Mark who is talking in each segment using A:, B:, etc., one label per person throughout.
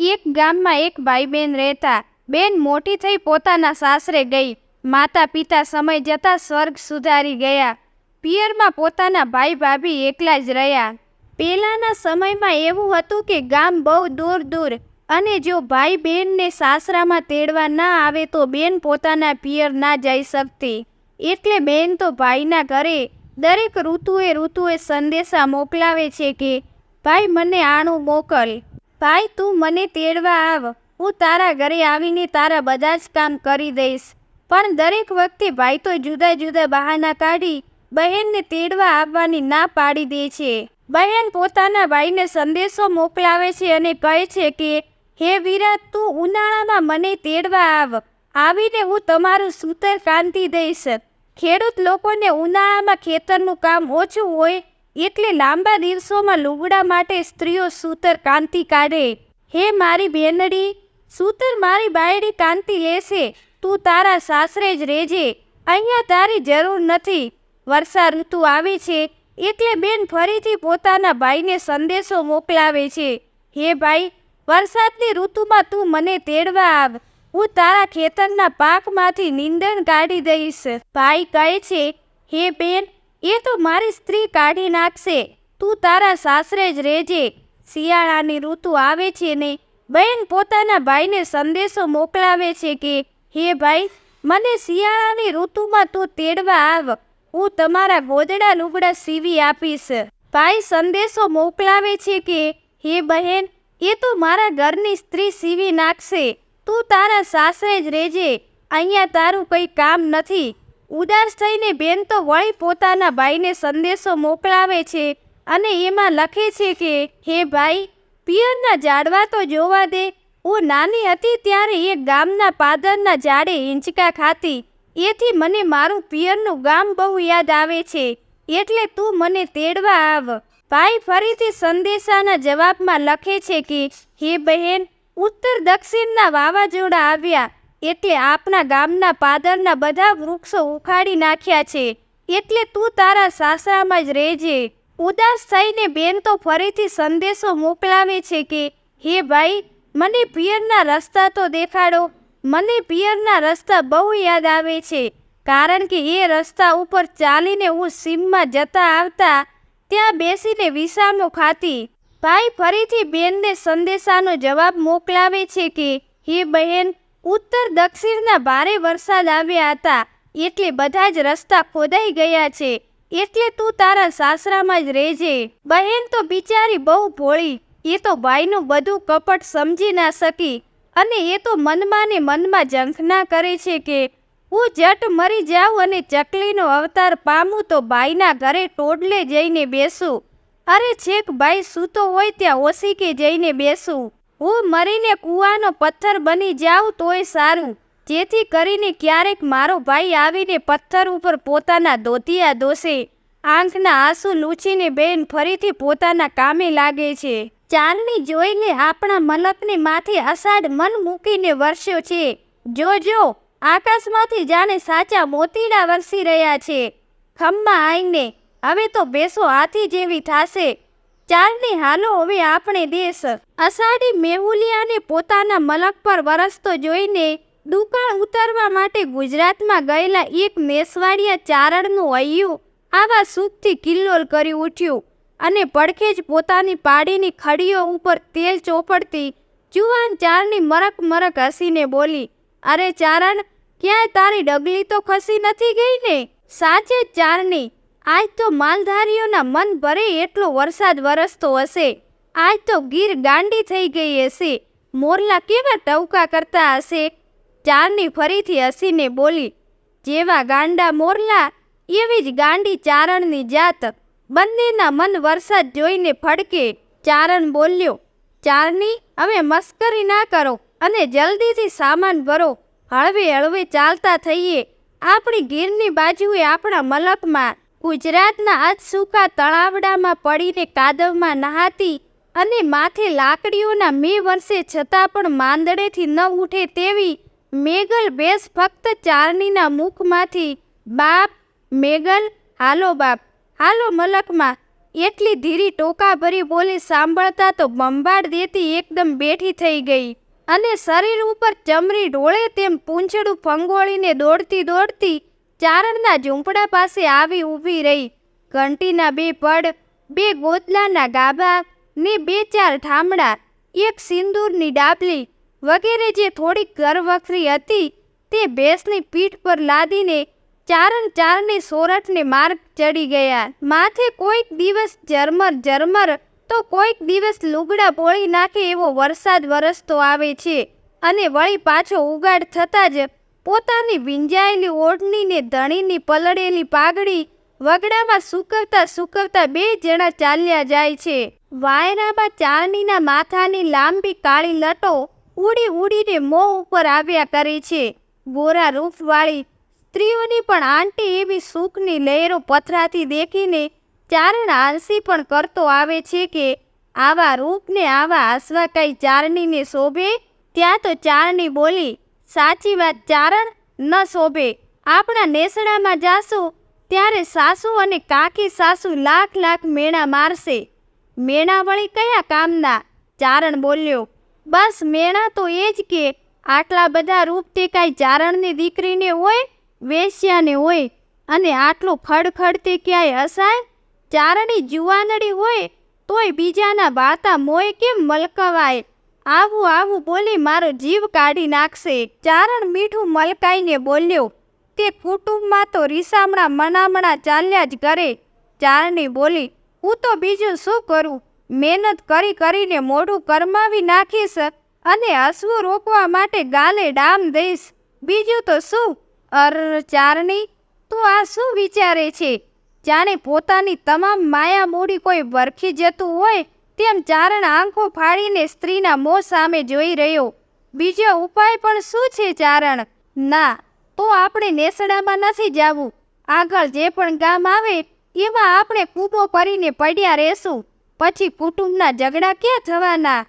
A: એક ગામમાં એક ભાઈ બહેન રહેતા. બેન મોટી થઈ પોતાના સાસરે ગઈ. માતા પિતા સમય જતાં સ્વર્ગ સુધારી ગયા. પિયરમાં પોતાના ભાઈ ભાભી એકલા જ રહ્યા. પહેલાંના સમયમાં એવું હતું કે ગામ બહુ દૂર દૂર અને જો ભાઈ બહેનને સાસરામાં તેડવા ના આવે તો બેન પોતાના પિયર ના જઈ શકતી. એટલે બેન તો ભાઈના ઘરે દરેક ઋતુએ ઋતુએ સંદેશા મોકલાવે છે કે, ભાઈ, મને આણું મોકલ. ભાઈ, તું મને તેડવા આવ. હું તારા ઘરે આવીને તારા બધા જ કામ કરી દઈશ. પણ દરેક વખતે ભાઈ તો જુદા જુદા બહાના કાઢી બહેનને તેડવા આવવાની ના પાડી દે છે. બહેન પોતાના ભાઈને સંદેશો મોકલાવે છે અને કહે છે કે, હે વીરા, તું ઉનાળામાં મને તેડવા આવ. આવીને હું તમારું સૂતર કાંતિ દઈશ. ખેડૂત લોકોને ઉનાળામાં ખેતરનું કામ ઓછું હોય એટલે લાંબા દિવસોમાં લુગડા માટે સ્ત્રીઓ સૂતર કાંતિ કાઢે. હે મારી બેનડી, સૂતર મારી બાયડી કાંતિ લેશે. તું તારા સાસરે જ રહેજે. અહીંયા તારી જરૂર નથી. વર્ષા ઋતુ આવે છે, એટલે બેન ફરીથી પોતાના ભાઈને સંદેશો મોકલાવે છે. હે ભાઈ, વરસાદની ઋતુમાં તું મને તેડવા આવ. હું તારા ખેતરના પાકમાંથી નીંદણ કાઢી દઈશ. ભાઈ કહે છે, હે બેન એ તો મારી સ્ત્રી કાઢી નાખશે. તું તારા સાસરે જ રહેજે. શિયાળાની ઋતુ આવે છે ને બહેન પોતાના ભાઈને સંદેશો મોકલાવે છે કે, હે ભાઈ, મને શિયાળાની ઋતુમાં તું તેડવા આવ. હું તમારા ગોદડા લુગડા સીવી આપીશ. ભાઈ સંદેશો મોકલાવે છે કે, હે બહેન, એ તો મારા ઘરની સ્ત્રી સીવી નાખશે. તું તારા સાસરે જ રહેજે. અહીંયા તારું કંઈ કામ નથી. ઉદાસ થઈને બેન તો વળી પોતાના ભાઈને સંદેશો મોકલાવે છે અને એમાં લખે છે કે, હે ભાઈ, પિયરના ઝાડવા તો જોવા દે. હું નાની હતી ત્યારે એ ગામના પાદરના ઝાડે હિંચકા ખાતી એથી મને મારું પિયરનું ગામ બહુ યાદ આવે છે. એટલે તું મને તેડવા આવ. ભાઈ ફરીથી સંદેશાના જવાબમાં લખે છે કે, હે બહેન, ઉત્તર દક્ષિણના વાવાઝોડા આવ્યા. એટલે આપણા ગામના પાદરના બધા વૃક્ષો ઉખાડી નાખ્યા છે. એટલે તું તારા સાસરામાં જ રહેજે. ઉદાસ થઈને બેન તો ફરીથી સંદેશો મોકલાવે છે કે, હે ભાઈ, મને પિયરના રસ્તા તો દેખાડો. મને પિયરના રસ્તા બહુ યાદ આવે છે. કારણ કે એ રસ્તા ઉપર ચાલીને હું સીમમાં જતા આવતા ત્યાં બેસીને વિસામો ખાતી. ભાઈ ફરીથી બેનને સંદેશાનો જવાબ મોકલાવે છે કે, હે બહેન ઉત્તર દક્ષિણના ભારે વરસાદ આવ્યા હતા. એટલે બધા જ રસ્તા ખોદાઈ ગયા છે. એટલે તું તારા સાસરામાં જ રહેજે. બહેન તો બિચારી બહુ ભોળી. એ તો ભાઈનું બધું કપટ સમજી ના શકી. અને એ તો મનમાં ને મનમાં ઝંખના કરે છે કે, હું જટ મરી જાઉં અને ચકલીનો અવતાર પામું તો ભાઈના ઘરે ટોડલે જઈને બેસું. અરે છેક ભાઈ સૂતો હોય ત્યાં ઓસીકે જઈને બેસું. હું મરીને કૂવાનો પથ્થર બની જાઉં તોય સારું. જેથી કરીને ક્યારેક મારો ભાઈ આવીને પથ્થર ઉપર પોતાના દોતિયા દોશે આંખના આંસુ લૂછીને બેન ફરીથી પોતાના કામે લાગે છે. ચાંદની જોઈને આપણા મલકને માથે અષાઢ મન મૂકીને વરસ્યો છે. જોજો આકાશમાંથી જાણે સાચા મોતીડા વરસી રહ્યા છે. ખમ્મા આઈને, હવે તો બેસો હાથી જેવી થાશે. ચાલની હાલો હવે આપણે દેશ. અષાઢી મેહુલિયાને પોતાના મલક પર વરસતો જોઈને દુકાળ ઉતારવા માટે ગુજરાતમાં ગયેલા એક મેસવાડિયા ચારણનું હૈયું આવા સુખથી કિલ્લોલ કરી ઉઠ્યું અને પડખે જ પોતાની પાડીની ખડીઓ ઉપર તેલ ચોપડતી જુવાન ચારની મરક મરક હસીને બોલી, અરે ચારણ, ક્યાંય તારી ડગલી તો ખસી નથી ગઈ ને? સાચે જ ચારની આજ તો માલધારીઓના મન ભરે એટલો વરસાદ વરસતો હશે. આજ તો ગીર ગાંડી થઈ ગઈ હશે. મોરલા કેવા ટવકા કરતા હશે? ચારની ફરીથી હસીને બોલી, જેવા ગાંડા મોરલા, એવી જ ગાંડી ચારણની જાત. બંનેના મન વરસાદ જોઈને ફડકે. ચારણ બોલ્યો, ચારની, હવે મસ્કરી ના કરો અને જલ્દીથી સામાન ભરો. હળવે હળવે ચાલતા થઈએ. આપણી ગીરની બાજુએ આપણા મલકમાં ગુજરાતના આજ સૂકા તળાવડામાં પડીને કાદવમાં નહાતી અને માથે લાકડીઓના મે વર્ષે છતાં પણ માંદડેથી ન ઉઠે તેવી મેગલ બેસ ફક્ત ચારણીના મુખમાંથી, બાપ, મેગલ, હાલો બાપ, હાલો મલકમાં. એટલી ધીરી ટોકાભરી બોલી સાંભળતા તો બંબાડ દેતી એકદમ બેઠી થઈ ગઈ અને શરીર ઉપર ચમરી ઢોળે તેમ પૂંછડું ફંગોળીને દોડતી દોડતી ચારણના ઝૂંપડા પાસે આવી ઊભી રહી. ઘંટીના બે પડ, બે ગોતલાના ગાભા ને બે ચાર ઠામડા એક સિંદૂરની ડાબલી વગેરે જે થોડીક ઘરવખરી હતી તે ભેંસની પીઠ પર લાદીને ચારણ ચારને સોરઠને માર્ગ ચડી ગયા. માથે કોઈક દિવસ ઝરમર ઝરમર તો કોઈક દિવસ લુગડા પોળી નાખે એવો વરસાદ વરસતો આવે છે અને વળી પાછો ઉગાડ થતાં જ પોતાની વિંજાયેલી ઓઢણીને ધણીની પલળેલી પાઘડી વગડામાં સુકવતા સુકવતા બે જણા ચાલ્યા જાય છે. વાયરામાં ચારણીના માથાની લાંબી કાળી લટો ઉડી ઉડીને મોં ઉપર આવ્યા કરે છે. ગોરા રૂપવાળી સ્ત્રીઓની પણ આંટી એવી સુખની લહેરો પથરાતી દેખીને ચારણ આલસી પણ કરતો આવે છે કે આવા રૂપને આવા આસવા કઈ ચારણીને શોભે, ત્યાં તો ચારણી બોલી સાચી વાત ચારણ ન શોભે. આપણા નેસડામાં જાશું ત્યારે સાસુ અને કાકી સાસુ લાખ લાખ મેણા મારશે. મેણા વળી કયા કામના? ચારણ બોલ્યો, બસ મેણા તો એ જ કે, આટલા બધા રૂપ તે કાંઈ ચારણની દીકરીને હોય વેશ્યાને હોય અને આટલું ખડખડ તે ક્યાંય હસાય ચારણી જુવાનડી હોય, તોય બીજાના વાતા મોય કેમ મલકવાય? આવું આવું બોલી મારો જીવ કાઢી નાખશે. ચારણ મીઠું મલકાઈને બોલ્યો, તે કુટુંબમાં તો રીસામણા મનામણા ચાલ્યા જ કરે. ચારણી બોલી, હું તો બીજું શું કરું? મહેનત કરી કરીને મોઢું કરમાવી નાખીશ અને હસવું રોકવા માટે ગાલે ડામ દઈશ. બીજું તો શું? અર, ચારણી, તું આ શું વિચારે છે? જાણે પોતાની તમામ માયા મૂડી કોઈ વરખી જતું હોય તેમ ચારણ આંખો ફાડીને સ્ત્રીના મોં સામે જોઈ રહ્યો. બીજો ઉપાય પણ શું છે ચારણ? ના, તો આપણે નેસડામાં નથી જાવું. આગળ જે પણ ગામ આવે, એમાં આપણે કૂબો કરીને પડ્યા રહેશું. પછી કુટુંબના ઝઘડા ક્યાં થવાના?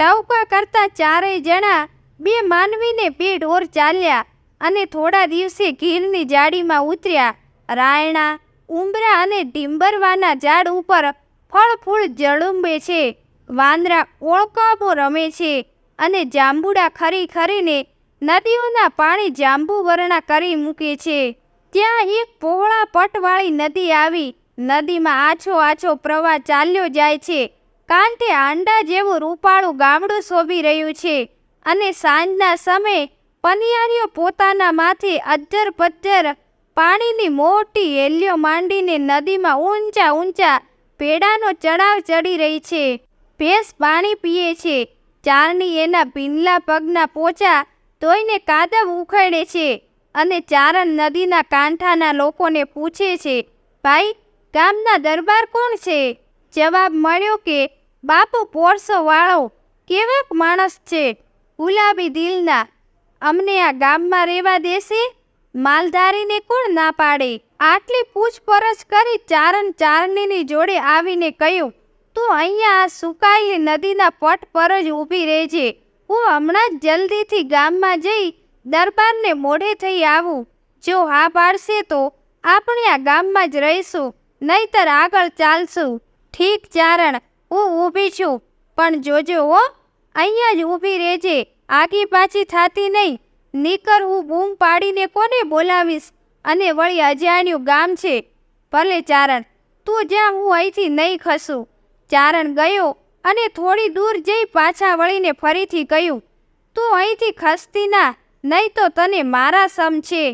A: ટવકા કરતા ચારેય જણા બે માનવીને બે ઢોર ચાલ્યા અને થોડા દિવસે ગીરની જાડીમાં ઉતર્યા. રાયણા ઉંબરા અને ઢીંબરવાના ઝાડ ઉપર ફળ ફૂલ જળુંબે છે, વાંદરા ઓળકાબો રમે છે અને જાંબુડા ખરી ખરીને નદીઓના પાણી જાંબુ વર્ણા કરી મૂકે છે. ત્યાં એક પહોળા પટવાળી નદી આવી. નદીમાં આછો આછો પ્રવાહ ચાલ્યો જાય છે. કાંઠે આંડા જેવું રૂપાળું ગામડું શોભી રહ્યું છે અને સાંજના સમયે પનિયારીઓ પોતાના માથે અજ્જર પજ્જર પાણીની મોટી હેલીઓ માંડીને નદીમાં ઊંચા ઊંચા પેડાનો ચડાવ ચડી રહી છે. ભેંસ પાણી પીએ છે. ચારણી એના ભીનલા પગના પોચા ધોઈને કાદવ ઉખેડે છે અને ચારણ નદીના કાંઠાના લોકોને પૂછે છે, ભાઈ, ગામના દરબાર કોણ છે? જવાબ મળ્યો કે, બાપુ પોરસો વાળો, કેવાક માણસ છે. ગુલાબી દિલના. અમને આ ગામમાં રહેવા દેશે? માલધારીને કોણ ના પાડે? આટલી પૂછપરછ કરી ચારણ ચારણીની જોડે આવીને કહ્યું, તું અહીંયા આ સુકાયેલી નદીના પટ પર જ ઊભી રહેજે. હું હમણાં જ જલ્દીથી ગામમાં જઈ દરબારને મોઢે થઈ આવું. જો હા પાડશે તો આપણે આ ગામમાં જ રહીશું, નહીતર આગળ ચાલશું. ઠીક ચારણ, હું ઊભી છું. પણ જોજો હો, અહીંયા જ ઊભી રહેજે. આગી પાછી થાતી નહીં. નીકર હું બૂમ પાડીને કોને બોલાવીશ? અને વળી અજાણ્યું ગામ છે. ભલે ચારણ, તું જ્યાં હું અહીંથી નહીં ખસું. ચારણ ગયો અને થોડી દૂર જઈ પાછા વળીને ફરીથી કહ્યું, તું અહીંથી ખસતી ના, નહીં તો તને મારા સમ છે.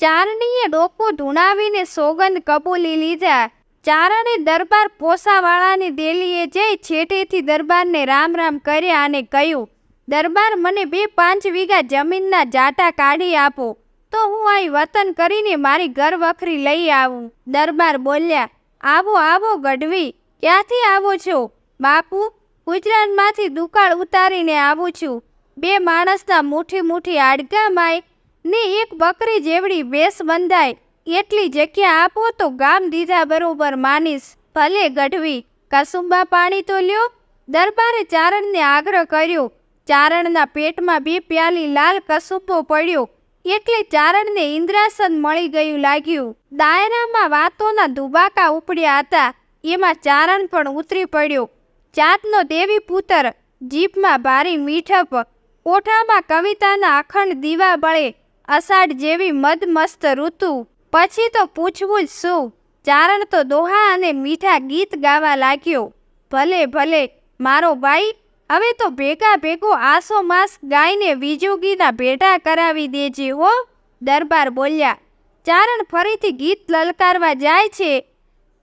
A: ચારણીએ ડોકું ધૂણાવીને સોગંદ કબૂલી લીધા. ચારણે દરબાર પોસાવાળાની દેલીએ જઈ છેટેથી દરબારને રામ રામ કર્યા અને કહ્યું દરબાર મને બે પાંચ વીઘા જમીનના જાટા કાઢી આપો. તો હું અહીં વતન કરીને મારી ઘર વખરી લઈ આવું. દરબાર બોલ્યા, આવો આવો ગઢવી, ક્યાંથી આવો છો? બાપુ ગુજરાતમાંથી દુકાળ ઉતારીને આવું છું. બે માણસના મુઠ્ઠી મુઠ્ઠી આડગામાય ને એક બકરી જેવડી વેશ બંધાય. એટલી જગ્યા આપો તો ગામ દીધા બરોબર માનીશ. ભલે ગઢવી, કસુંબા પાણી તો લ્યો. દરબારે ચારણને આગ્રહ કર્યો ચારણના પેટમાં બે પ્યાલી લાલ કસુંબો પડ્યો. એટલે ચારણને ઇન્દ્રાસન મળી ગયું લાગ્યું. દાયરામાં વાતોના દુબાકા ઉપડ્યા હતા. એમાં ચારણ પણ ઉતરી પડ્યો. ચાતનો દેવી પુત્ર, જીભમાં ભારી મીઠપ, ઓઠામાં કવિતાના અખંડ દીવા બળે, અષાઢ જેવી મદમસ્ત ઋતુ. પછી તો પૂછવું જ શું? ચારણ તો દોહા અને મીઠા ગીત ગાવા લાગ્યો. ભલે ભલે, મારો ભાઈ હવે તો ભેગા ભેગો આસો માસ ગાયને વિજોગીના ભેટા કરાવી દેજે, હો. દરબાર બોલ્યા, ચારણ ફરીથી ગીત લલકારવા જાય છે.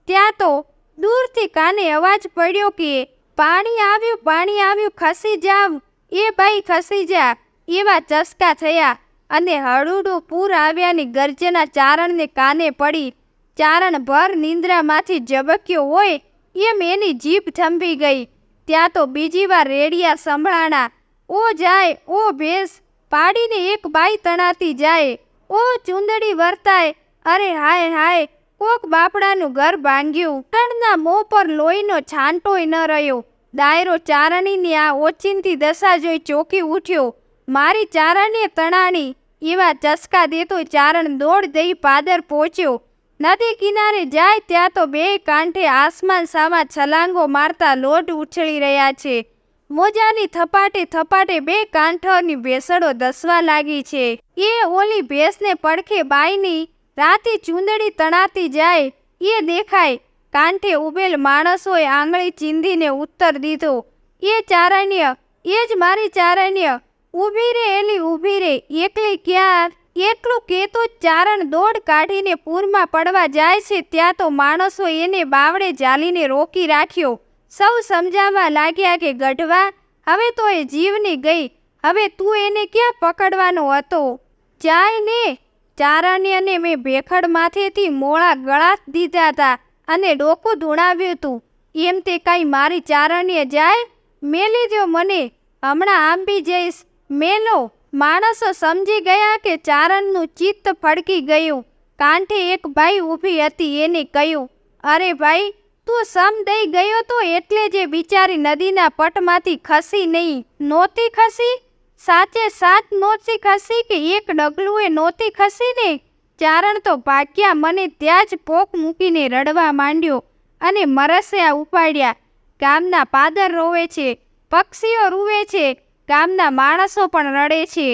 A: ત્યાં તો દૂરથી કાને અવાજ પડ્યો કે, પાણી આવ્યું પાણી આવ્યું, ખસી જાવ એ ભાઈ ખસી જા. એવા ચસકા થયા અને હળુડું પૂર આવ્યાની ગર્જના ચારણને કાને પડી. ચારણ ભર નિંદ્રામાંથી ઝબક્યો હોય, એમ એની જીભ થંભી ગઈ. ત્યાં તો બીજી વાર રેડિયા સંભળાણા. ઓ જાય, ઓ ભેંસ, પાડીને એક બાઈ તણાતી જાય. ઓ ચુંદડી વર્તાય, અરે હાય હાય, કોક બાપડાનું ઘર ભાંગ્યું. કણના મોં પર લોહીનો છાંટોય ન રહ્યો. દાયરો ચારણીની આ ઓચિંતી દશા જોઈ ચોકી ઉઠ્યો. મારી ચારણીએ તણાણી. એવા ચસકા દેતો ચારણ દોડ દઈ પાદર પહોંચ્યો. નદી કિનારે જાય ત્યાં તો બે કાંઠે આસમાન સામા છલાંગો મારતા લોટ ઉછળી રહ્યા છે. મોજાની થપાટે થપાટે બે કાંઠોની ભેસડો દસવા લાગી છે. એ ઓલી ભેંસને પડખે બાઈની રાતી ચૂંદડી તણાતી જાય. એ દેખાય, કાંઠે ઉભેલ માણસોએ આંગળી ચીંધીને ઉત્તર દીધો. એ ચારણ્ય, એ જ મારી ચારણ્ય. ઊભી રે એલી, ઊભી રે, એકલી ક્યાં એટલું કહેતો ચારણ દોડ કાઢીને પૂરમાં પડવા જાય છે, ત્યાં તો માણસો એને બાવડે જાલીને રોકી રાખ્યો. સૌ સમજાવવા લાગ્યા કે, ગઢવા, હવે તો એ જીવની ગઈ. હવે તું એને ક્યાં પકડવાનો હતો? જાય ને. ચારણ્યને મેં ભેખડ માથેથી મોળા ગળા દીધા હતા અને ડોકું ધૂણાવ્યું હતું એમ તે કાંઈ મારી ચારણ્ય જાય? મેલી દ્યો મને. હમણાં આંબી જઈશ. મેલો. માણસો સમજી ગયા કે ચારણનું ચિત્ત ફડકી ગયું. કાંઠે એક ભાઈ ઊભી હતી એને કહ્યું, અરે ભાઈ, તું સમ દઈ ગયો તો એટલે જે બિચારી નદીના પટમાંથી ખસી નહીં. નહોતી ખસી? સાચે સાત નહોતી ખસી કે એક ડગલું એ નહોતી ખસી ને? ચારણ તો ભાગ્યા મને ત્યાં જ પોક મૂકીને રડવા માંડ્યો અને મરસ્યા ઉપાડ્યા. ગામના પાદર રોવે છે, પક્ષીઓ રૂવે છે ગામના માણસો પણ રડે છે.